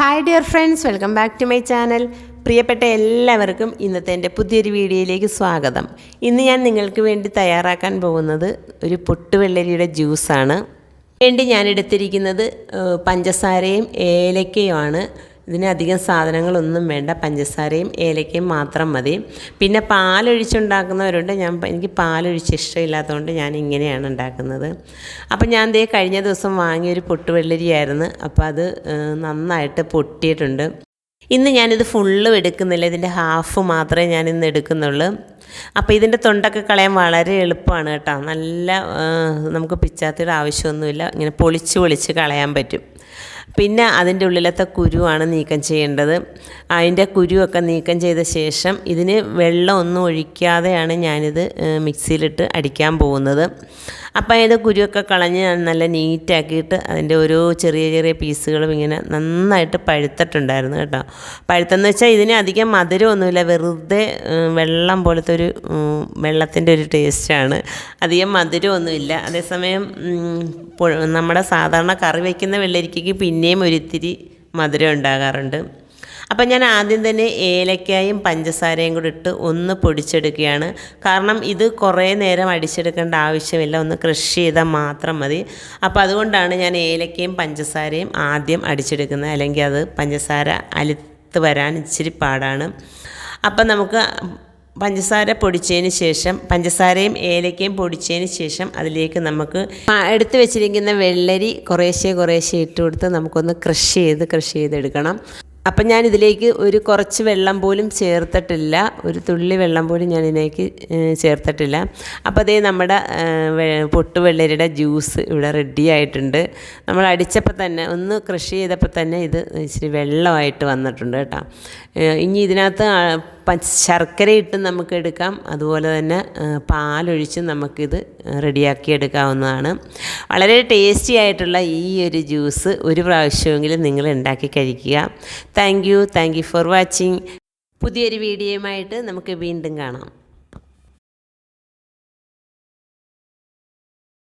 Hi dear friends welcome back to my channel പ്രിയപ്പെട്ട എല്ലാവർക്കും ഇന്നത്തെ എന്റെ പുതിയൊരു വീഡിയോയിലേക്ക് സ്വാഗതം. ഇന്ന് ഞാൻ നിങ്ങൾക്ക് വേണ്ടി തയ്യാറാക്കാൻ പോകുന്നത് ഒരു പൊട്ടുവെള്ളരിയുടെ ജ്യൂസാണ്. വേണ്ടി ഞാൻ എടുത്തിരിക്കുന്നത് പഞ്ചസാരയും ഏലക്കയുമാണ്. ഇതിന് അധികം സാധനങ്ങളൊന്നും വേണ്ട. പഞ്ചസാരയും ഏലക്കയും മാത്രം മതി. പിന്നെ പാലൊഴിച്ചുണ്ടാക്കുന്നവരുണ്ട്. ഞാൻ എനിക്ക് പാലൊഴിച്ച് ഇഷ്ടമില്ലാത്തതുകൊണ്ട് ഞാൻ ഇങ്ങനെയാണ് ഉണ്ടാക്കുന്നത്. അപ്പം ഞാൻ ദേ കഴിഞ്ഞ ദിവസം വാങ്ങിയൊരു പൊട്ടുവെള്ളരിയായിരുന്നു. അപ്പോൾ അത് നന്നായിട്ട് പൊട്ടിയിട്ടുണ്ട്. ഇന്ന് ഞാനിത് ഫുള്ളും എടുക്കുന്നില്ല. ഇതിന്റെ ഹാഫ് മാത്രമേ ഞാൻ ഇന്ന് എടുക്കുന്നുള്ളൂ. അപ്പോൾ ഇതിന്റെ തൊണ്ടൊക്കെ കളയാൻ വളരെ എളുപ്പമാണ് കേട്ടോ. നല്ല നമുക്ക് പിച്ചാത്തിയുടെ ആവശ്യമൊന്നുമില്ല. ഇങ്ങനെ പൊളിച്ച് പൊളിച്ച് കളയാൻ പറ്റും. പിന്നെ അതിന്റെ ഉള്ളിലത്തെ കുരുവാണ് നീക്കം ചെയ്യേണ്ടത്. അതിന്റെ കുരുവൊക്കെ നീക്കം ചെയ്ത ശേഷം ഇതിന് വെള്ളം ഒന്നും ഒഴിക്കാതെയാണ് ഞാനിത് മിക്സിയിലിട്ട് അടിക്കാൻ പോകുന്നത്. അപ്പോൾ അതിന്റെ കുരുവൊക്കെ കളഞ്ഞ് നല്ല നീറ്റാക്കിയിട്ട് അതിന്റെ ഓരോ ചെറിയ ചെറിയ പീസുകളും ഇങ്ങനെ നന്നായിട്ട് പഴുത്തിട്ടുണ്ടായിരുന്നു കേട്ടോ. പഴുത്തെന്ന് വെച്ചാൽ ഇതിന് അധികം മധുരമൊന്നുമില്ല. വെറുതെ വെള്ളം പോലത്തെ ഒരു വെള്ളത്തിന്റെ ഒരു ടേസ്റ്റാണ്. അധികം മധുരമൊന്നുമില്ല. അതേസമയം നമ്മുടെ സാധാരണ കറി വയ്ക്കുന്ന വെള്ളരിക്കയ്ക്ക് പിന്നെയും ഒരിത്തിരി മധുരം ഉണ്ടാകാറുണ്ട്. അപ്പം ഞാൻ ആദ്യം തന്നെ ഏലക്കായും പഞ്ചസാരയും കൂടി ഇട്ട് ഒന്ന് പൊടിച്ചെടുക്കുകയാണ്. കാരണം ഇത് കുറേ നേരം അടിച്ചെടുക്കേണ്ട ആവശ്യമില്ല. ഒന്ന് ക്രഷ് ചെയ്താൽ മാത്രം മതി. അപ്പോൾ അതുകൊണ്ടാണ് ഞാൻ ഏലക്കയും പഞ്ചസാരയും ആദ്യം അടിച്ചെടുക്കുന്നത്. അല്ലെങ്കിൽ അത് പഞ്ചസാര അലുത്ത് വരാൻ ഇച്ചിരി പാടാണ്. അപ്പം നമുക്ക് പഞ്ചസാര പൊടിച്ചതിന് ശേഷം പഞ്ചസാരയും ഏലക്കയും പൊടിച്ചതിന് ശേഷം അതിലേക്ക് നമുക്ക് എടുത്തു വെച്ചിരിക്കുന്ന വെള്ളരി കുറേശ്ശെ കുറേശ്ശെ ഇട്ട് കൊടുത്ത് നമുക്കൊന്ന് ക്രഷ് ചെയ്ത് ക്രഷ് ചെയ്തെടുക്കണം. അപ്പം ഞാൻ ഇതിലേക്ക് ഒരു കുറച്ച് വെള്ളം പോലും ചേർത്തിട്ടില്ല. ഒരു തുള്ളി വെള്ളം പോലും ഞാൻ ഇതിലേക്ക് ചേർത്തിട്ടില്ല. അപ്പോൾ അതേ നമ്മുടെ പൊട്ടു വെള്ളരിയുടെ പൊട്ടുവെള്ളരിയുടെ ജ്യൂസ് ഇവിടെ റെഡി ആയിട്ടുണ്ട്. നമ്മൾ അടിച്ചപ്പോൾ തന്നെ ഒന്ന് കൃഷി ചെയ്തപ്പോൾ തന്നെ ഇത് ഇച്ചിരി വെള്ളമായിട്ട് വന്നിട്ടുണ്ട് കേട്ടോ. ഇനി ഇതിനകത്ത് ശർക്കര ഇട്ട് നമുക്ക് എടുക്കാം. അതുപോലെ തന്നെ പാലൊഴിച്ച് നമുക്കിത് റെഡിയാക്കി എടുക്കാവുന്നതാണ്. വളരെ ടേസ്റ്റി ആയിട്ടുള്ള ഈ ഒരു ജ്യൂസ് ഒരു പ്രാവശ്യമെങ്കിലും നിങ്ങൾ ഉണ്ടാക്കി കഴിക്കുക. Thank you. Thank you for watching. പുതിയൊരു വീഡിയോയുമായിട്ട് നമുക്ക് വീണ്ടും കാണാം.